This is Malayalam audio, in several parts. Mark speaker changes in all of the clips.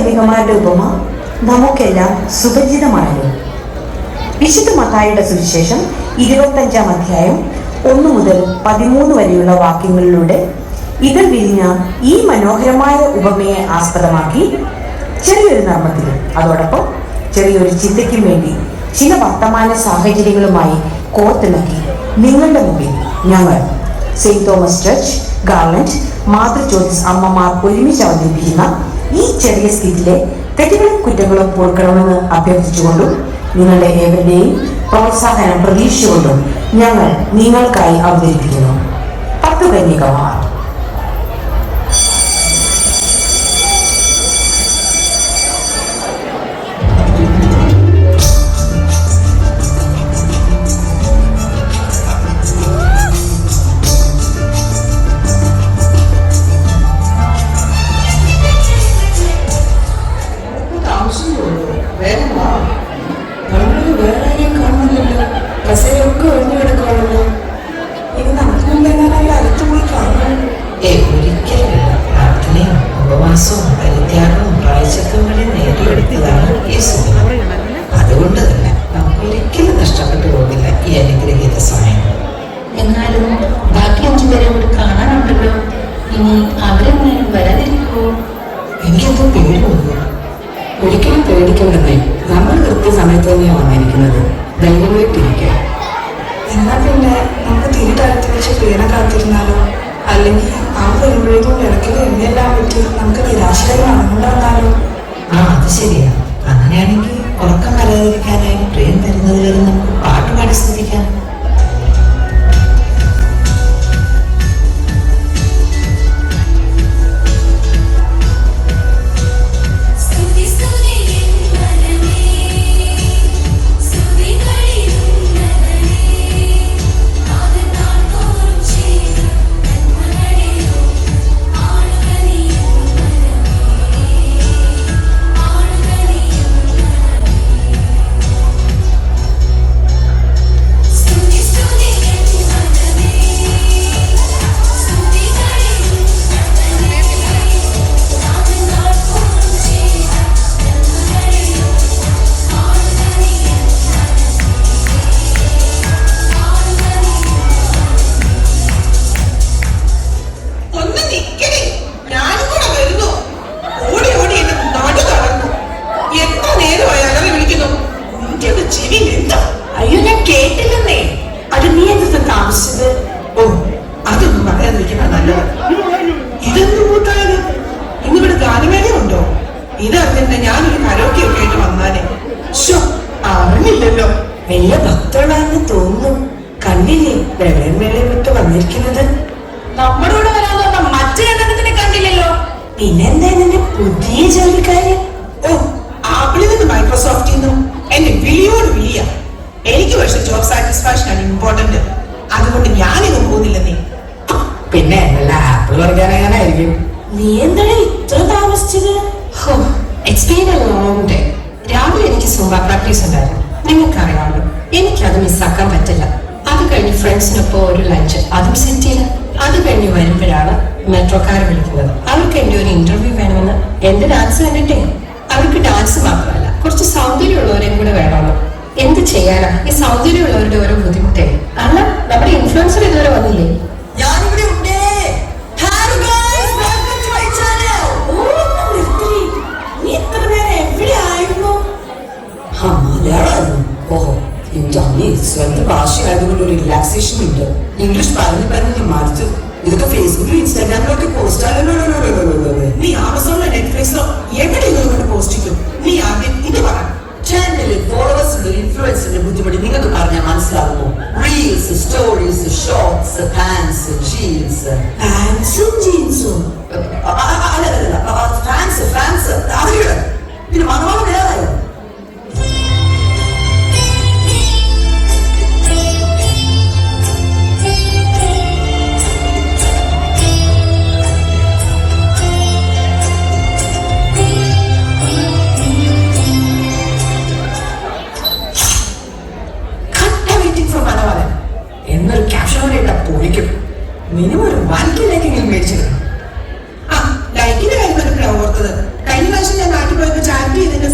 Speaker 1: കന്യകമാരുടെ ഉപമ നമുക്കെല്ലാം സുപരിചിതമാണല്ലോ വിശുദ്ധ മത്തായിയുടെ സുവിശേഷം ഇരുപത്തഞ്ചാം അധ്യായം ഒന്ന് മുതൽ പതിമൂന്ന് വരെയുള്ള വാക്യങ്ങളിലൂടെ ഇതിൽ വിരിഞ്ഞ ഈ മനോഹരമായ ഉപമയെ ആസ്പദമാക്കി ചെറിയൊരു നർമ്മത്തിലും അതോടൊപ്പം ചെറിയൊരു ചിന്തയ്ക്കും വേണ്ടി ചില വർത്തമാന സാഹചര്യങ്ങളുമായി കോർത്തിണക്കി നിങ്ങളുടെ മുമ്പിൽ ഞങ്ങൾ. Saint Thomas church Garland Mathrujyothis അമ്മമാർ ഒരുമിച്ച് അവതരിപ്പിക്കുന്ന ഈ ചെറിയ സ്കിറ്റിലെ തെറ്റുകളും കുറ്റങ്ങളും പോർക്കണമെന്ന് അഭ്യർത്ഥിച്ചുകൊണ്ടും നിങ്ങളുടെ ഏവരുടെയും പ്രോത്സാഹനം പ്രതീക്ഷിച്ചുകൊണ്ടും ഞങ്ങൾ നിങ്ങൾക്കായി അവതരിപ്പിക്കുന്നു. പത്ത് കന്യകമാർ
Speaker 2: ഒരിക്കലും
Speaker 3: പേടിക്കണ്ടെന്നേ നമ്മൾ കൃത്യസമയത്ത് തന്നെയാണ് വന്നിരിക്കുന്നത്. ധൈര്യമായിട്ടിരിക്കുക എന്നാ പിന്നെ നമുക്ക് തീട്ടടുത്ത് വെച്ച് പ്രിയനെ കാത്തിരുന്നാലോ? അല്ലെങ്കിൽ ആ വരുമ്പോഴേക്കും ഇടയ്ക്ക് എന്നെല്ലാം പറ്റി നമുക്ക് നിരാശരായി നടന്നുകൊണ്ടാലോ
Speaker 2: ആ അത് ശരിയാ. അങ്ങനെയാണെങ്കിൽ ഉറക്കം വരാതിരിക്കാനായി ട്രെയിൻ വരുന്നത് വരെ നമുക്ക് പാട്ട് പാടി സ്തുതിക്കാം.
Speaker 3: വലിയ ഭക്തനാണെന്ന് തോന്നുന്നു. കണ്ടില്ലേ? വെള്ളം വേളയെ വിട്ട് വന്നിരിക്കുന്നത്. നമ്മുടെ കൂടെ വരാൻ പറഞ്ഞ മറ്റു രണ്ടെണ്ണത്തിനെ കണ്ടില്ലല്ലോ. പിന്നെന്താ നിന്റെ പുതിയ ജോലിക്കാരൻ
Speaker 4: ഓ ആപ്പിളിൽ നിന്ന് മൈക്രോസോഫ്റ്റിൽ നിന്നും എന്നെ വിളിയോട് വിളിയ. എനിക്ക് പക്ഷെ ജോബ് സാറ്റിസ്ഫാക്ഷൻ ആണ് ഇമ്പോർട്ടന്റ് അതുകൊണ്ട് ഞാനിങ്ങ് പോകുന്നില്ലെന്നേ.
Speaker 3: പിന്നെ നല്ല ആപ്പിൾ വർഗാനായിരിക്കും നീ എന്താണ് ഇത്ര താമസിച്ചത്?
Speaker 5: It's been a long day രാവിലെ എനിക്ക് സുംബ പ്രാക്ടീസ് ഉണ്ടായിരുന്നു. നിങ്ങൾക്കറിയാമല്ലോ. എനിക്കത് മിസ്സാക്കാൻ പറ്റില്ല. അത് കഴിഞ്ഞ് ഫ്രണ്ട്സിനൊപ്പം ഒരു ലഞ്ച് അതും സെറ്റ് ചെയ്യില്ല അത് കഴിഞ്ഞ് വരുമ്പോഴാണ് മെട്രോക്കാർ വിളിക്കുന്നത്. അവർക്ക് എന്റെ ഒരു ഇന്റർവ്യൂ വേണമെന്ന്. എന്റെ ഡാൻസ് കണ്ടിട്ടേ. അവർക്ക് ഡാൻസ് മാത്രമല്ല കുറച്ച് സൗന്ദര്യമുള്ളവരെയും കൂടെ വേണമെന്ന്. എന്ത് ചെയ്യാനാ? ഈ സൗന്ദര്യമുള്ളവരുടെ ഓരോ ബുദ്ധിമുട്ടേ. അല്ല നമ്മുടെ ഇൻഫ്ലുവൻസർ ഇതുവരെ വന്നില്ലേ?
Speaker 3: അമ്മേ, സ്വന്തം ഭാഷയായതുകൊണ്ട് ഒരു റിലാക്സേഷൻ ഉണ്ട്. ഇംഗ്ലീഷ് പറഞ്ഞു പറഞ്ഞു മറിച്ചു ഇതൊക്കെ ഫേസ്ബുക്കിലും ഇൻസ്റ്റാഗ്രാമിലൊക്കെ പോസ്റ്റ് പോസ്റ്റ്
Speaker 4: നീ ആമസോണിലോ നെറ്റ്ഫ്ലിക്സിലോ എവിടെയെങ്കിലും കൊണ്ട് പോസ്റ്റ് ചെയ്യും? നീ ആദ്യം ഇത് പറ.
Speaker 3: ചാനലിൽ ഫോളോവേഴ്സ് ഉള്ള ഇൻഫ്ലുവൻസിന്റെ ബുദ്ധിമുട്ട്. നിങ്ങൾക്ക് പറഞ്ഞാൽ മനസ്സിലാകുമോ reels stories shorts pants jeans പാൻസും ജീൻസും ഫാൻസ് ഫാൻസ് അറിയില്ല പിന്നെ മണവാളം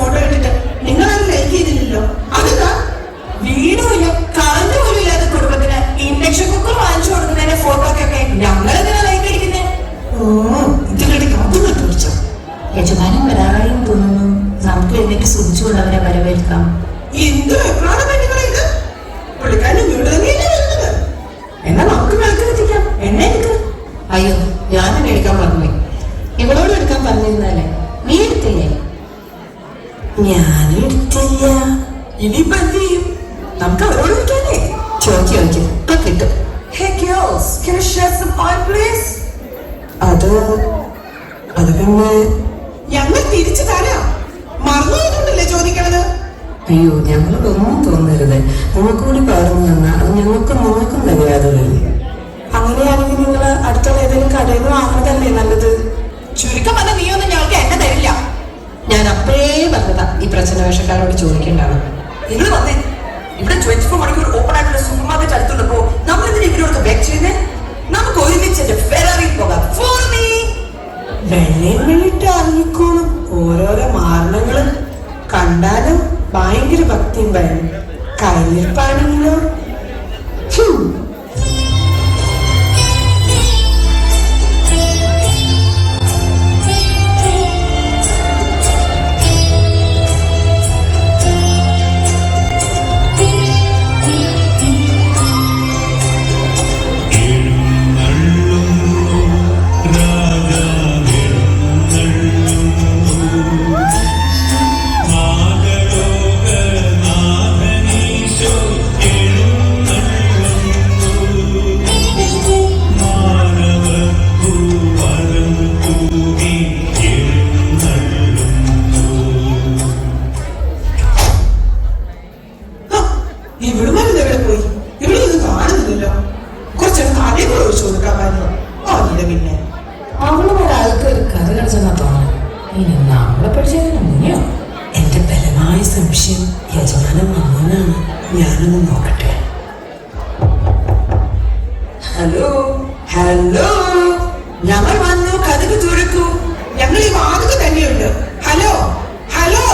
Speaker 3: ഫോട്ടോ എടുത്തിട്ട് നിങ്ങളത് ലൈക്ക് ചെയ്തില്ലല്ലോ. അതെന്താ?
Speaker 4: വീടുമില്ല കറണ്ട് പോലും ഇല്ലാത്ത കുടുംബത്തിന് ഇൻഡക്ഷൻ കുക്കർ വാങ്ങിച്ചു കൊടുക്കുന്നതിന്റെ
Speaker 6: ഫോട്ടോക്കൊക്കെ ഞങ്ങൾ എന്തിനാ
Speaker 4: ലൈക്ക് അടിക്കുന്നേ? ഓ ഇതിലൂടെ അതും കണ്ടുപിടിച്ചോ യജമാനം വരാറായും
Speaker 3: തോന്നുന്നു. നമുക്ക് എന്നിട്ട് സുഖിച്ചുകൊണ്ടവരെ വരവേൽക്കാം. അത് അത് പിന്നെ
Speaker 4: ഞങ്ങൾ തിരിച്ചു തരാം മറന്നു പോയിട്ടുണ്ടല്ലേ ചോദിക്കണത്?
Speaker 3: അയ്യോ ഞങ്ങളൊന്നും തോന്നരുത്. നിങ്ങൾക്ക് കൂടി പകർന്നു തന്നാൽ അത് ഞങ്ങൾക്കും നിങ്ങൾക്കും തികയാതല്ലേ അങ്ങനെയാണെങ്കിൽ നിങ്ങൾ അടുത്തുള്ള ഏതെങ്കിലും കടയിൽ നിന്ന് വാങ്ങുന്നതല്ലേ നല്ലത്?
Speaker 4: ചുരുക്കം വന്ന നീ ഒന്നും ഞങ്ങൾക്ക് എന്നെ തരില്ല.
Speaker 6: ഞാൻ അപ്പോഴേ പറഞ്ഞതാ ഈ പ്രശ്ന വേഷക്കാരോട് ചോദിക്കേണ്ടാണ്
Speaker 3: നിങ്ങൾ വന്നേ. ഇവിടെ ട്വന്റി ഫോർ മണിക്കൂർ ഓപ്പൺ ആയിട്ടുള്ള സൂപ്പർ മാർക്കറ്റ് അടുത്തുള്ളപ്പോ നമ്മൾ എന്തിനാ ഇവരോട് ബാക്ക് ചെയ്യുന്നേ? നമുക്ക് ഒരുമിച്ച് എന്റെ പോകാം. ഓരോരോ മാരണങ്ങളും കണ്ടാലും ഭയങ്കര ഭക്തിയും ഭയം കയ്യിൽ ഹും. സംശയം യജമാനം മോനാണ് ഞാനൊന്ന് നോക്കട്ടെ. Hello hello. ഞങ്ങൾ വന്നു കഥക്ക് തുറക്കൂ
Speaker 4: ഞങ്ങൾ ഈ വാതിൽ തന്നെയുണ്ട്. Hello hello.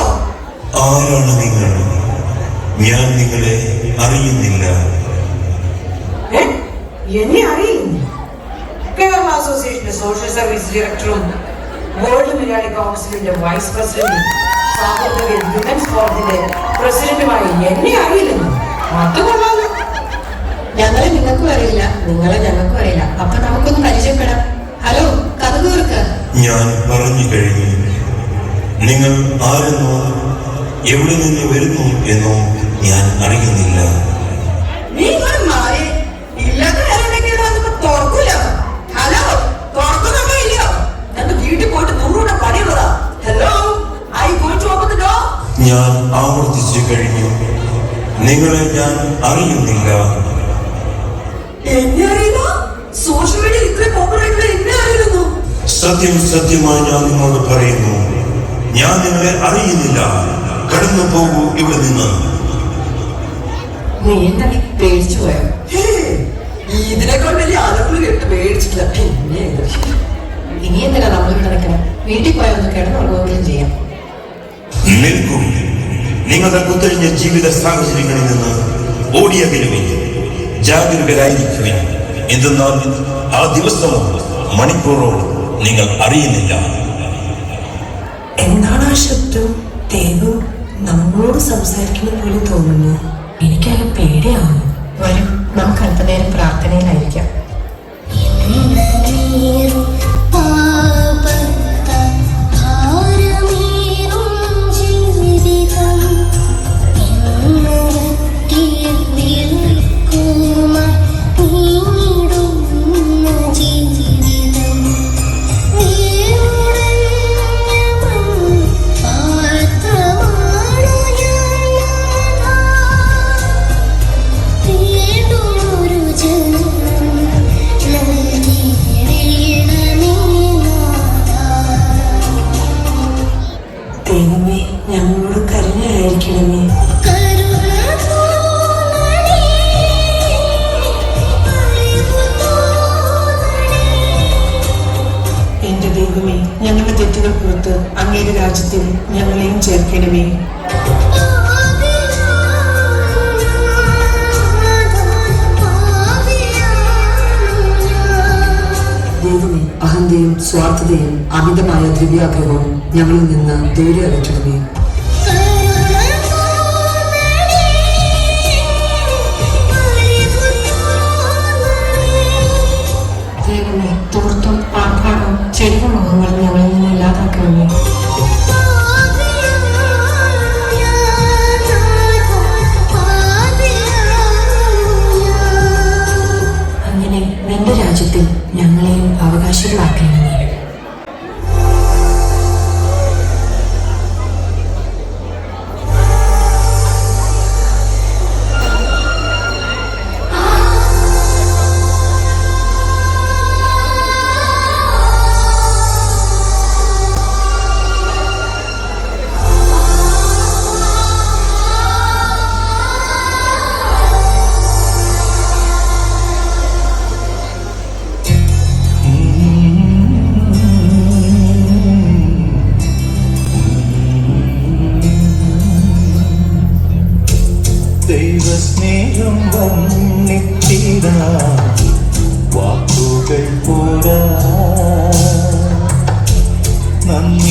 Speaker 7: ആരാണ് നിങ്ങൾ? ഞാൻ നിങ്ങളെ അറിയുന്നില്ല?
Speaker 1: എന്നെ അറിയില്ല കേരള അസോസിയേഷന്റെ സോഷ്യൽ സർവീസ് ഡയറക്ടറും വേൾഡ് മലയാളി കൗൺസിലിന്റെ വൈസ് പ്രസിഡന്റും സാഹോദര്യ വിമൻസ് ഫോറത്തിന്റെ പ്രസിഡന്റുമായി എന്നെ അറിയില്ലെന്ന് അത് കൊള്ളാലോ
Speaker 6: ഞങ്ങളെ നിങ്ങൾക്കും അറിയില്ല നിങ്ങളെ ഞങ്ങൾക്കും അറിയില്ല അപ്പൊ നമുക്കൊന്ന് പരിചയപ്പെടാം ഹലോ കഥ തീർക്ക്
Speaker 7: ഞാൻ പറഞ്ഞു കഴിഞ്ഞു. നിങ്ങൾ ആരെന്നോ എവിടെ നിന്ന് വരുന്നു എന്നോ ഞാൻ അറിയുന്നില്ല.
Speaker 3: നിങ്ങൾ മാറി
Speaker 7: ഞാൻ ആവർത്തിച്ചു കഴിഞ്ഞു. നിങ്ങളെ ഞാൻ അറിയുന്നില്ല. സത്യം സത്യമായി ഞാൻ നിങ്ങളോട് പറയുന്നു. ഞാൻ നിങ്ങളെ അറിയുന്നില്ല. കടന്നു പോകൂ ഇവിടെ നിന്ന്.
Speaker 6: നീ എന്താ പേടിച്ചു പോയോ?
Speaker 3: ഹേ, ഇതിനേക്കാൾ വലിയ ആലപ്പുഴ കേട്ട് പേടിച്ചിട്ടില്ല. പിന്നെ ഇത്.
Speaker 6: ഇനി എന്തിനാ നമ്മൾ നടക്കണം? വീട്ടിൽ പോയാൽ ഒന്ന് കിടന്നുറങ്ങുകയും ചെയ്യാം.
Speaker 7: നിൽക്കും. നിങ്ങളുടെ കുത്തഴിഞ്ഞ ജീവിത സാഹചര്യങ്ങളിൽ നിന്ന് ഓടിയകലുവിൻ ജാഗരൂകരായിരിക്കുവിൻ. എന്തെന്നാൽ ആ ദിവസമോ മണിക്കൂറോ നിങ്ങൾ അറിയുന്നില്ല.
Speaker 3: എന്താണ് ആ ശബ്ദം? ദൈവം നമ്മളോട് സംസാരിക്കുന്ന പോലെ തോന്നുന്നു. എനിക്കല്ല പേടിയാവുന്നു.
Speaker 6: വരും. നമുക്ക് അല്പനേരം പ്രാർത്ഥനയിലായിരിക്കാം.
Speaker 4: എന്റെ ദൈവമേ ഞങ്ങളുടെ തെറ്റുകൾ പുറത്ത് അങ്ങയുടെ രാജ്യത്തിൽ ഞങ്ങളെയും ചേർക്കണമേ.
Speaker 8: അഹന്തയും സ്വാർത്ഥതയും അമിതമായ ദ്രവ്യാഗ്രഹവും ഞങ്ങളിൽ നിന്ന് ദൂരെ അകറ്റണമേ.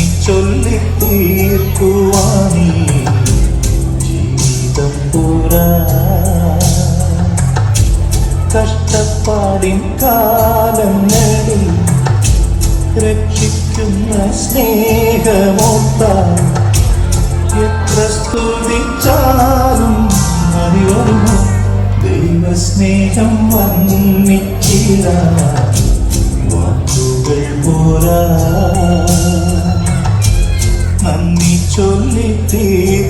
Speaker 9: നന്ദി ചൊല്ലി തീർക്കുവാനീ ജീവിതം പോരാ. കഷ്ടപ്പാടിൻ കാലങ്ങളിൽ രക്ഷിക്കുന്ന സ്നേഹമോത്താൽ എത്ര സ്തുതിച്ചാലും മതി വരുമോ ദൈവസ്നേഹം വന്നിച്ചില്ല വാക്കുകൾ പോരാ. നന്ദി ചൊല്ലിത്തേക്കുവാൻ